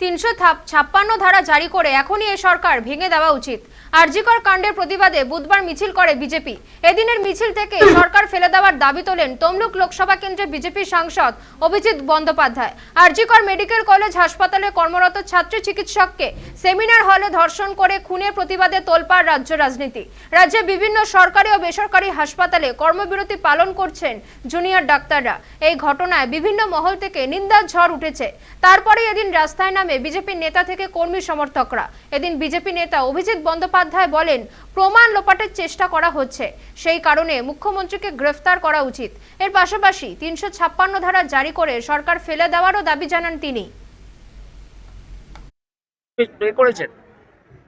তিনশো ছাপ্পান্ন ধারা জারি করে এখনই এ সরকার ভেঙে দেওয়া উচিত। আরজিকর কাণ্ডের প্রতিবাদে বুধবার মিছিল করে বিজেপি। এদিনের মিছিল থেকে সরকার ফেলে দেওয়ার দাবি তোলেন তমলুক লোকসভা কেন্দ্রের বিজেপি সাংসদ অভিজিৎ বন্দ্যোপাধ্যায়। আরজিকর মেডিকেল কলেজ হাসপাতালে কর্মরত ছাত্র চিকিৎসককে সেমিনার হলে ধর্ষণ করে খুনের প্রতিবাদে তোলপাড় রাজ্য রাজনীতি। রাজ্যে বিভিন্ন সরকারি ও বেসরকারি হাসপাতালে কর্মবিরতি পালন করছেন জুনিয়র ডাক্তাররা। এই ঘটনায় বিভিন্ন মহল থেকে নিন্দার ঝড় উঠেছে। তারপরে এদিন রাস্তায় নামে বিজেপির নেতা থেকে কর্মী সমর্থকরা। এদিন বিজেপি নেতা অভিজিৎ বন্দ্যোপাধ্যায় বলেন, প্রমাণ লোপাটের চেষ্টা করা হচ্ছে। সেই কারণে মুখ্যমন্ত্রীকে গ্রেফতার করা উচিত। এর পাশাপাশি তিনশো ছাপ্পান্ন ধারা জারি করে সরকার ফেলে দেওয়ারও দাবি জানান তিনি।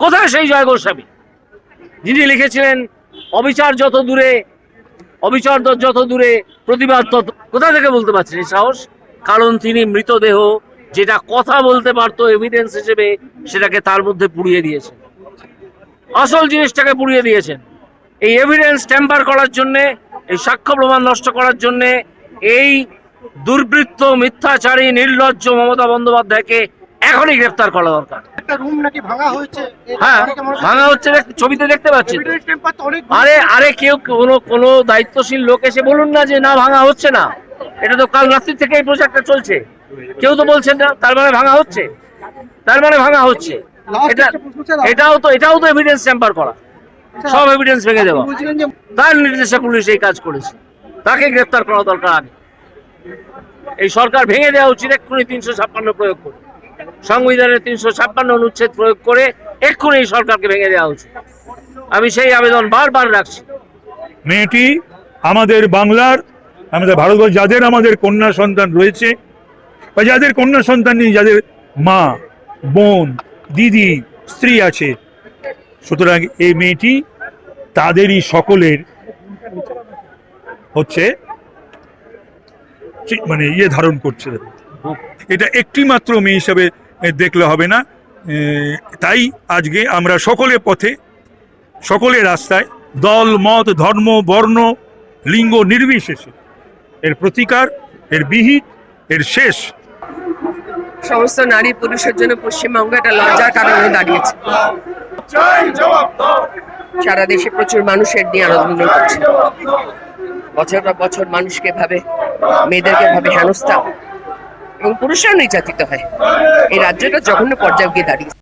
কোথায় সেই জয় গোস্বামী? যিনি লিখেছিলেন, অবিচার যত দূরে, অবিচার যত দূরে, প্রতিবাদ তত কোথা থেকে বলতে পারছেন সাহস? কারণ তিনি মৃতদেহ, যেটা কথা বলতে পারতো এভিডেন্স হিসেবে সেটাকে তার মধ্যে পুড়িয়ে দিয়েছেন। আসল জিনিসটাকে পুড়িয়ে দিয়েছেন। এই এভিডেন্স টেম্পার করার জন্যে এই সাক্ষ্য প্রমাণ নষ্ট করার জন্যে এই দুর্বৃত্ত মিথ্যাচারী নির্লজ্জ মমতা বন্দ্যোপাধ্যায়কে এখনই গ্রেফতার করা দরকার। একটা রুম নাকি ভাঙা হয়েছে। হ্যাঁ ভাঙা হচ্ছে ছবিতে দেখতে পাচ্ছি আরে আরে কেউ কোনো কোনো দায়িত্বশীল লোক এসে বলুন না যে না ভাঙা হচ্ছে না। এটা তো কাল রাত্রি থেকে এই প্রজেক্টটা চলছে। কেউ তো বলছেন না তার মানে ভাঙা হচ্ছে। তার মানে ভাঙা হচ্ছে। এটা এটাও তো এটাও তো এভিডেন্স টেম্পার করা। সব এভিডেন্স ভেঙে দেওয়া। তার নির্দেশে পুলিশ এই কাজ করেছে। তাকে গ্রেফতার করা দরকার আগে। এই সরকার ভেঙে দেওয়া উচিত এক্ষুনি তিনশো ছাপ্পান্ন প্রয়োগ করে। সংবিধানের তিনশো ছাপ্পান্ন অনুচ্ছেদ প্রয়োগ করে এক্ষুনি এই সরকারকে ভেঙে দেওয়া উচিত। আমি সেই আবেদন বারবার রাখছি। মেয়েটি আমাদের বাংলার আমাদের ভারতবর্ষ যাদের আমাদের কন্যা সন্তান রয়েছে বা যাদের কন্যা সন্তান নেই যাদের মা বোন দিদি স্ত্রী আছে। সুতরাং এই মেয়েটি তাদেরই সকলের হচ্ছে মানে ইয়ে ধারণ করছে। এটা একটি মাত্র মেয়ে হিসাবে দেখলে হবে না। তাই আজকে আমরা সকলে পথে, সকলে রাস্তায় দল, মত, ধর্ম, বর্ণ, লিঙ্গ নির্বিশেষে এর প্রতিকার, এর বিহিত, এর শেষ সমস্ত নারী পুরুষের জন্য পশ্চিমবঙ্গ একটা লজ্জার কারণে দাঁড়িয়েছে। সারা দেশে প্রচুর মানুষের নিয়ে আনন্দ করছে। বছর পর বছর মানুষকে ভাবে মেয়েদেরকে ভাবে হেনস্থা এবং পুরুষরাও নির্যাতিত হয়। এই রাজ্যটা জঘন্য পর্যায়ে গিয়ে দাঁড়িয়েছে।